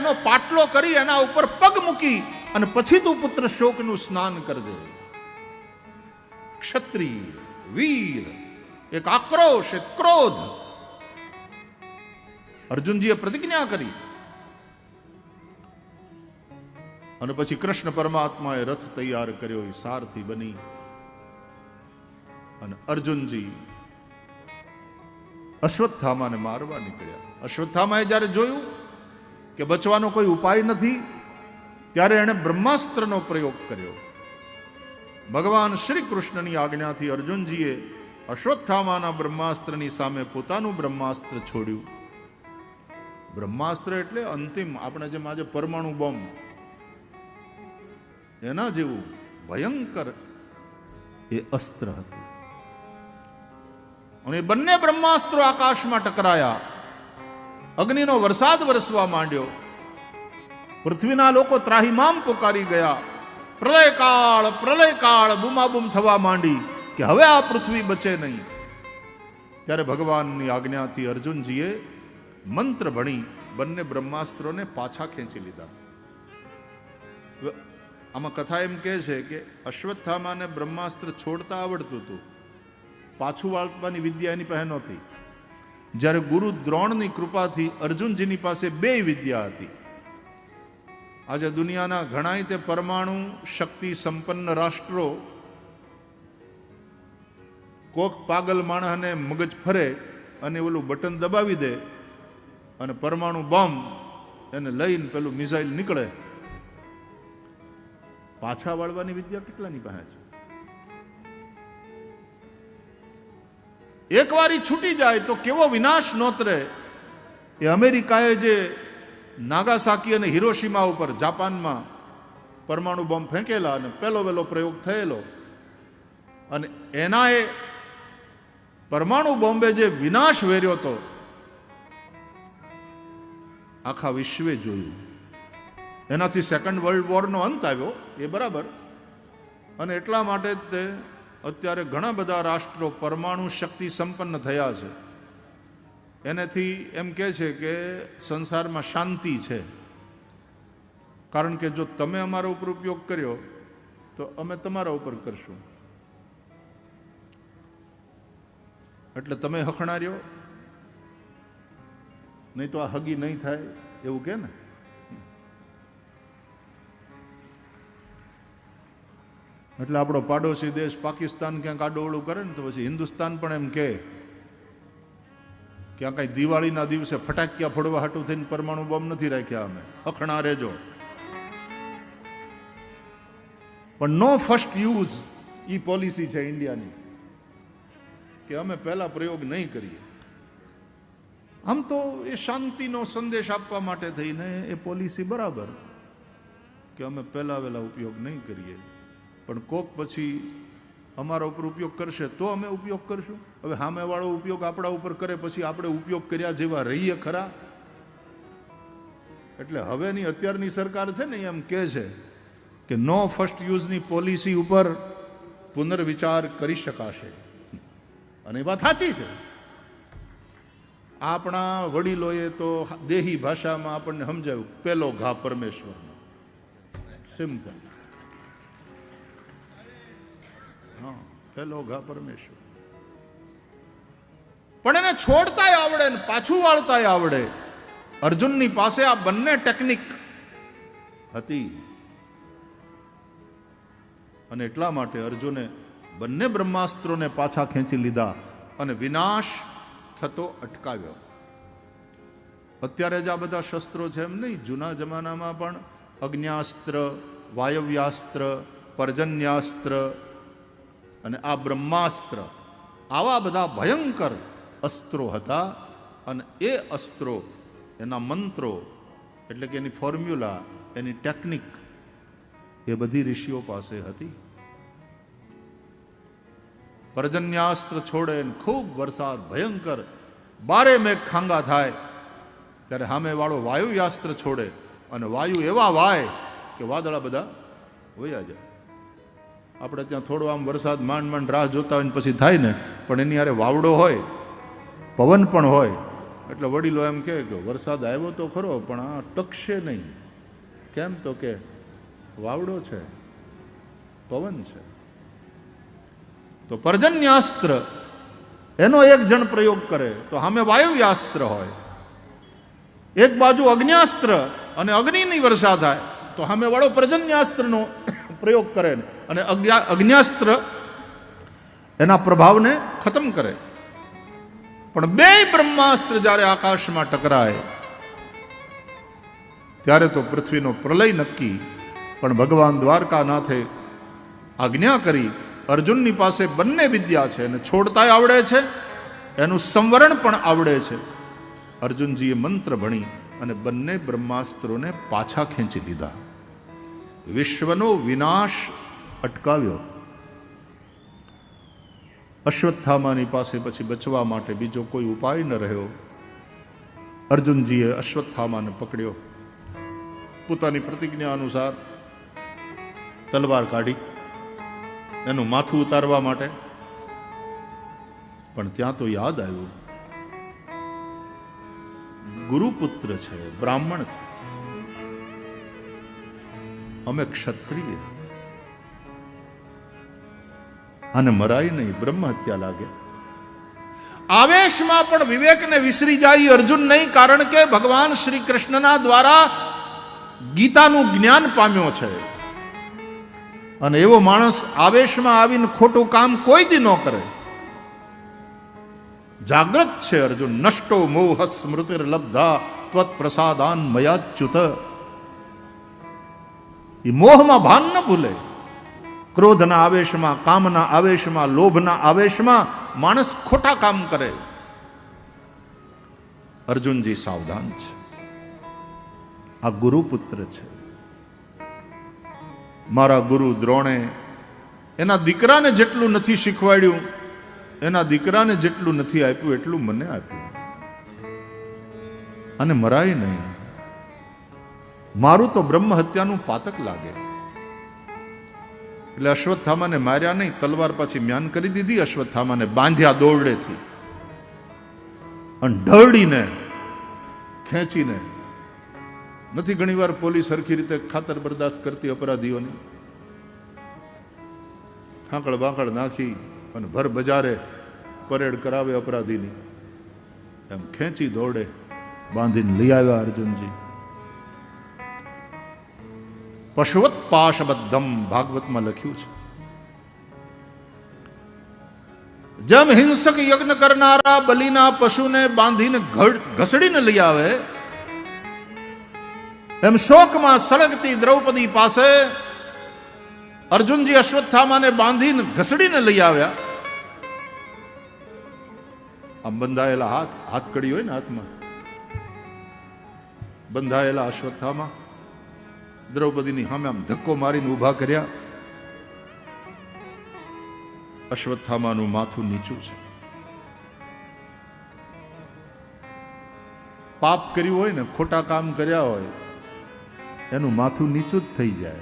એનો પાટલો કરી એના ઉપર પગ મૂકી અને પછી તું પુત્ર શોકનું સ્નાન કરજે. ક્ષત્રિય, વીર, એક આક્રોશ, એક ક્રોધ. અર્જુનજીએ પ્રતિજ્ઞા કરી. અને પછી કૃષ્ણ પરમાત્માએ રથ તૈયાર કર્યો, એ સારથી બની. અને અર્જુનજી અશ્વત્થામાને મારવા નીકળ્યા. અશ્વત્થામાએ જ્યારે જોયું કે બચવાનો કોઈ ઉપાય નથી, ત્યારે એણે બ્રહ્માસ્ત્રનો પ્રયોગ કર્યો. ભગવાન શ્રી કૃષ્ણની આજ્ઞાથી અર્જુનજીએ અશ્વત્થામાના બ્રહ્માસ્ત્રની સામે પોતાનું બ્રહ્માસ્ત્ર છોડ્યું. બ્રહ્માસ્ત્ર એટલે અંતિમ, આપણે જેમ આજે પરમાણુ બોમ્બ. એના જેવું ભયંકર એ અસ્ત્ર હતું. અને બંને બ્રહ્માસ્ત્રો આકાશમાં ટકરાયા. અગ્નિનો વરસાદ વરસવા માંડ્યો. પૃથ્વીના લોકો ત્રાહિમામ પોકારી ગયા. પ્રલયકાળ પ્રલયકાળ બૂમાબૂમ થવા માંડી કે હવે આ પૃથ્વી બચે નહીં. ત્યારે ભગવાનની આજ્ઞાથી અર્જુનજીએ મંત્ર ભણી બંને બ્રહ્માસ્ત્રોને પાછા ખેંચી લીધા. આમાં કથા એમ કહે છે કે અશ્વત્થામાને બ્રહ્માસ્ત્ર છોડતા આવડતું હતું. પાછું વાળવાની વિદ્યા એની પાસે નહોતી. જ્યારે ગુરુ દ્રોણની કૃપાથી અર્જુનજીની પાસે બે વિદ્યા હતી. આજે દુનિયાના ઘણાય તે પરમાણુ શક્તિ સંપન્ન રાષ્ટ્રો કોક પાગલ માણસને મગજ ફરે અને ઓલું બટન દબાવી દે અને પરમાણુ બોમ્બ એને લઈને પેલું મિસાઇલ નીકળે. પાછા વાળવાની વિદ્યા કેટલાની પાસે છે? એકવાર ઈ છૂટી જાય તો કેવો વિનાશ નોતરે? એ અમેરિકાએ જે નાગાસાકી અને હિરોશીમા ઉપર જાપાનમાં પરમાણુ બોમ્બ ફેંકેલા અને પહેલો વહેલો પ્રયોગ થયેલો અને એનાએ પરમાણુ બોમ્બે જે વિનાશ વેર્યો હતો આખા વિશ્વે જોયું. એનાથી સેકન્ડ વર્લ્ડ વોરનો અંત આવ્યો, એ બરાબર. અને એટલા માટે જ તે અત્યારે ઘણા બધા રાષ્ટ્રો પરમાણુ શક્તિ સંપન્ન થયા છે. એનાથી એમ કહે છે કે સંસારમાં શાંતિ છે. કારણ કે જો તમે અમારા ઉપર ઉપયોગ કર્યો, તો અમે તમારા ઉપર કરશું. એટલે તમે હખણાર્યો? નહીં તો આ હગી નહીં થાય, એવું કે ને? એટલે આપણો પાડોશી દેશ પાકિસ્તાન ક્યાંક આડોવડું કરે ને તો પછી હિન્દુસ્તાન પણ એમ કહે કે આ કાંઈ દિવાળીના દિવસે ફટાકિયા ફોડવા હાટું થઈને પરમાણુ બોમ્બ નથી રાખ્યા અમે. અખણા રહેજો પણ નો ફર્સ્ટ યુઝ એ પોલિસી છે ઇન્ડિયાની, કે અમે પહેલા પ્રયોગ નહીં કરીએ. આમ તો એ શાંતિનો સંદેશ આપવા માટે થઈને એ પોલિસી બરાબર, કે અમે પહેલા વહેલા ઉપયોગ નહીં કરીએ. પણ કોક પછી અમારા ઉપર ઉપયોગ કરશે તો અમે ઉપયોગ કરશું. હવે સામેવાળો ઉપયોગ આપણા ઉપર કરે પછી આપણે ઉપયોગ કર્યા જેવા રહીએ ખરા? એટલે હવેની અત્યારની સરકાર છે ને એમ કહે છે કે નો ફર્સ્ટ યુઝની પોલિસી ઉપર પુનર્વિચાર કરી શકાશે. અને એ વાત સાચી છે. આપણા વડીલોએ તો દેહી ભાષામાં આપણને સમજાવ્યું, પેલો ઘા પરમેશ્વરનો. સિમ્પલ ઘા પરમેશ્વર. પણ એને છોડતાય આવડે ને પાછું વાળતાય આવડે. અર્જુનની પાસે આ બંને ટેકનિક હતી. અને એટલા માટે અર્જુને બંને બ્રહ્માસ્ત્રોને પાછા ખેંચી લીધા અને વિનાશ થતો અટકાવ્યો. અત્યારે જ આ બધા શસ્ત્રો છે એમ નહીં, જૂના જમાનામાં પણ અગ્ન્યાસ્ત્ર, વાયવ્યાસ્ત્ર, પર્જન્યાસ્ત્ર અને આ બ્રહ્માસ્ત્ર, આવા બધા ભયંકર અસ્ત્રો હતા અને એ અસ્ત્રો, એના મંત્રો, એટલે કે એની ફોર્મ્યુલા, એની ટેકનિક, એ બધી ઋષિઓ પાસે હતી. પર્જન્યાસ્ત્ર છોડે ખૂબ વરસાદ ભયંકર, બારે મેઘ ખાંગા થાય, ત્યારે સામેવાળો વાયુયાસ્ત્ર છોડે અને વાયુ એવા વાય કે વાદળા બધા વયા જાય. આપણે ત્યાં થોડો આમ વરસાદ માંડ માંડ રાહ જોતા હોય ને પછી થાય ને, પણ એની હારે વાવડો હોય, પવન પણ હોય, એટલે વડીલો એમ કહે કે વરસાદ આવ્યો તો ખરો, પણ આ ટકશે નહીં. કેમ તો કે વાવડો છે, પવન છે. તો પર્જન્યાસ્ત્ર, એનો એક જણ પ્રયોગ કરે, તો સામે વાયુવ્યાસ્ત્ર હોય. એક બાજુ અગ્ન્યાસ્ત્ર અને અગ્નિની વર્ષા થાય, તો સામે વાળો પર્જન્યાસ્ત્રનો પ્રયોગ કરે અને અજ્ઞાસ્ત્ર એના પ્રભાવને ખતમ કરે. પણ બે બ્રહ્માસ્ત્ર જ્યારે આકાશમાં ટકરાય, ત્યારે તો પૃથ્વીનો પ્રલય નક્કી. પણ ભગવાન દ્વારકાનાથે આજ્ઞા કરી, અર્જુનની પાસે બંને વિદ્યા છે અને છોડતાય આવડે છે, એનું સંવરણ પણ આવડે છે. અર્જુનજીએ મંત્ર ભણી અને બંને બ્રહ્માસ્ત્રોને પાછા ખેંચી લીધા વિશ્વનો વિનાશ અટકાવ્યો. અશ્વત્થામાની પાસે પછી બચવા માટે બીજો કોઈ ઉપાય ન રહ્યો. અર્જુનજીએ અશ્વત્થામાને પકડ્યો. પોતાની પ્રતિજ્ઞા અનુસાર તલવાર કાઢી એનું માથું ઉતારવા માટે. પણ ત્યાં તો યાદ આવ્યું. ગુરુપુત્ર છે, બ્રાહ્મણ છે. અમે ક્ષત્રિય. અને મરાય નહીં, બ્રહ્મ હત્યા લાગે. આવેશમાં પણ વિવેકને વિસરી જાય અર્જુન નહીં, કારણ કે ભગવાન શ્રી કૃષ્ણના દ્વારા ગીતાનું જ્ઞાન પામ્યો છે. અને એવો માણસ આવેશમાં આવીને ખોટું કામ કોઈ દી ન કરે. જાગ્રત છે અર્જુન, નષ્ટો મોહ સ્મૃતિર્લબ્ધા ત્વત પ્રસાદાન મયાચ્યુત એ મોહમાં ભાન ન ભૂલે. ક્રોધના આવેશમાં, કામના આવેશમાં, લોભના આવેશમાં માણસ ખોટા કામ કરે. અર્જુનજી સાવધાન છે. આ ગુરુપુત્ર છે. મારા ગુરુ દ્રોણે એના દીકરાને જેટલું નથી શીખવાડ્યું, એના દીકરાને જેટલું નથી આપ્યું, એટલું મને આપ્યું. અને મરાય નહીં. મારું તો બ્રહ્મ હત્યાનું પાતક લાગે. એટલે અશ્વત્થામાને માર્યા નહીં, તલવાર પછી મ્યાન કરી દીધી, અશ્વત્થામાને બાંધ્યા દોરડેથી. અને ઢળીને, ખેંચીને, નથી ઘણીવાર પોલીસ સરખી રીતે ખાતર બરદાસ્ત કરતી અપરાધીઓની? હાંકળ બાંકળ નાખી અને ભર બજારે પરેડ કરાવે અપરાધીની. એમ ખેંચી દોડે બાંધીને લઈ આવ્યા અર્જુનજી. પશુવત પાશબદ્ધમ ભાગવતમાં લખ્યું છે. જેમ હિંસક યજ્ઞ કરનારા બલિના પશુને બાંધીને ઘસડીને લઈ આવે, એમ શોકમાં સળગતી દ્રૌપદી પાસે અર્જુનજી અશ્વત્થામાને બાંધીને ઘસડીને લઈ આવ્યા. આમ બંધાયેલા હાથ હાથ કડી હોય ને હાથમાં. બંધાયેલા અશ્વત્થામાં. દ્રૌપદીની સામે આમ ધક્કો મારીને ઊભા કર્યા. અશ્વત્થામાનું માથું નીચું છે. પાપ કર્યું હોય ને, ખોટા કામ કર્યા હોય, એનું માથું નીચું જ થઈ જાય.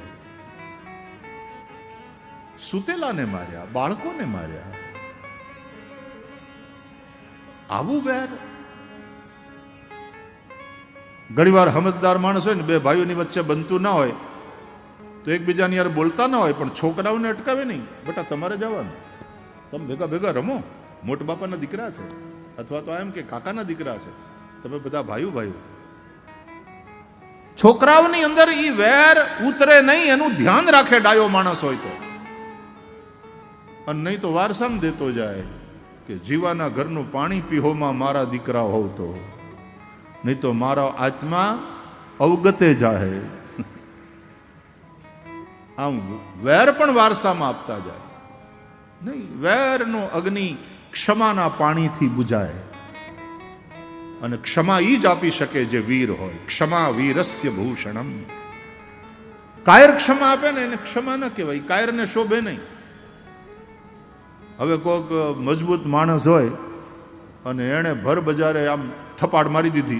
સુતેલાને માર્યા, બાળકોને માર્યા. આવું વેર ઘણીવાર સમજદાર માણસ હોય ને, બે ભાઈઓની વચ્ચે બનતું ના હોય, તો એકબીજાની યાર બોલતા ના હોય, પણ છોકરાઓને અટકાવે નહીં. બેટા, તમારે જવાનું. તમે ભેગા ભેગા રમો. મોટ બાપાના દીકરા છે. અથવા તો એમ કે કાકાના દીકરા છે. તમે બધા ભાઈઓ ભાઈઓ. છોકરાઓની અંદર એ વેર ઉતરે નહીં, એનું ધ્યાન રાખે ડાયો માણસ હોય તો. અને નહીં તો વારસામ દેતો જાય કે જીવાના ઘરનું પાણી પીહોમાં મારા દીકરા હોવ તો. નહીં તો મારો આત્મા અવગતે જાહે. આમ વેર પણ વારસામાં આપતા જાય. નહીં, વેરનો અગ્નિ ક્ષમાના પાણીથી બુજાય. અને ક્ષમા એ જ આપી શકે જે વીર હોય. ક્ષમા વીરસ્ય ભૂષણમ. કાયર ક્ષમા આપે ને એને ક્ષમા ન કહેવાય. કાયરને શોભે નહીં. હવે કોઈક મજબૂત માણસ હોય અને એણે ભર બજારે આમ થપાડ મારી દીધી.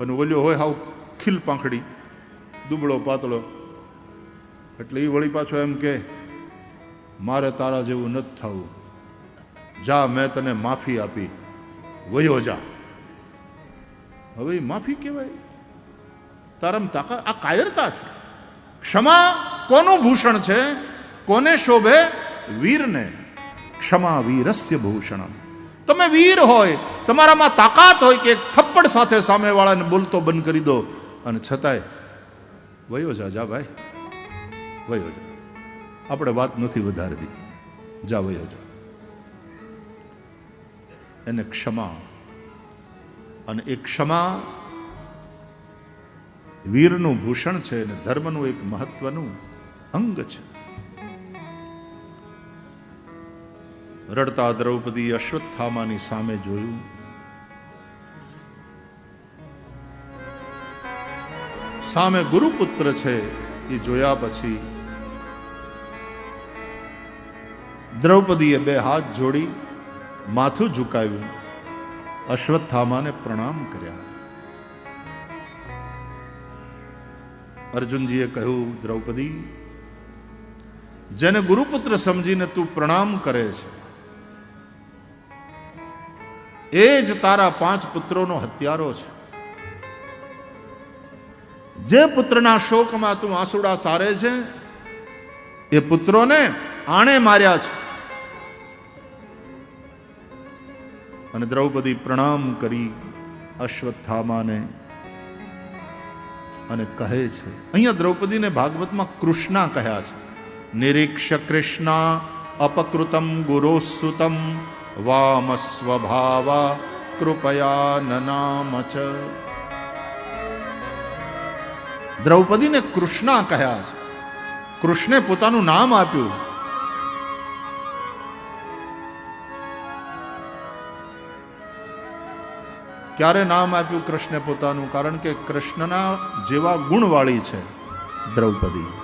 અને ઓલ્યો હોય હાવ ખીલ પાંખડી, દુબળો પાતળો. એટલે એ વળી પાછો એમ કે, મારે તારા જેવું નથી થવું. જા, મેં તને માફી આપી. વયો જા. હવે માફી કહેવાય. તારમ તાકા આ કાયરતા છે. ક્ષમા કોનું ભૂષણ છે? કોને શોભે? વીરને. ક્ષમા વીરસ્ય ભૂષણમ. તમે વીર હોય તમારામાં તાકાત હોય કે થપ્પડ સાથે સામેવાળાને બોલતો બંધ કરી દો. અને છતાંય, વયો જા જા ભાઈ. વયો જા. આપણે વાત નથી વધારવી. જા, વયો જા. એને ક્ષમા અને એ ક્ષમા વીરનું ભૂષણ છે અને ધર્મનું એક મહત્વનું અંગ છે. રડતા દ્રૌપદી અશ્વત્થામાની સામે જોયું. સામે ગુરુપુત્ર છે એ જોયા પછી દ્રૌપદીએ બે હાથ જોડી માથું ઝુકાવ્યું. અશ્વત્થામાને પ્રણામ કર્યા. અર્જુનજીએ કહ્યું, દ્રૌપદી, જેને ગુરુપુત્ર સમજીને તું પ્રણામ કરે છે એ જ તારા પાંચ પુત્રોનો હત્યારો છે. જે પુત્રના શોકમાં તું આંસુડા સારે છે, એ પુત્રોને આણે માર્યા છે. અને દ્રૌપદી પ્રણામ કરી અશ્વત્થામાને અને કહે છે, અહીંયા દ્રૌપદીને ભાગવતમાં કૃષ્ણા કહ્યા છે. નિરીક્ષ કૃષ્ણા અપકૃતમ ગુરોસુતમ સ્વભાવા કૃપયા નનામ ચ દ્રૌપદીને કૃષ્ણા કહ્યા છે કૃષ્ણે પોતાનું નામ આપ્યું ક્યારે નામ આપ્યું કૃષ્ણે પોતાનું કારણ કે કૃષ્ણના જેવા ગુણવાળી છે દ્રૌપદી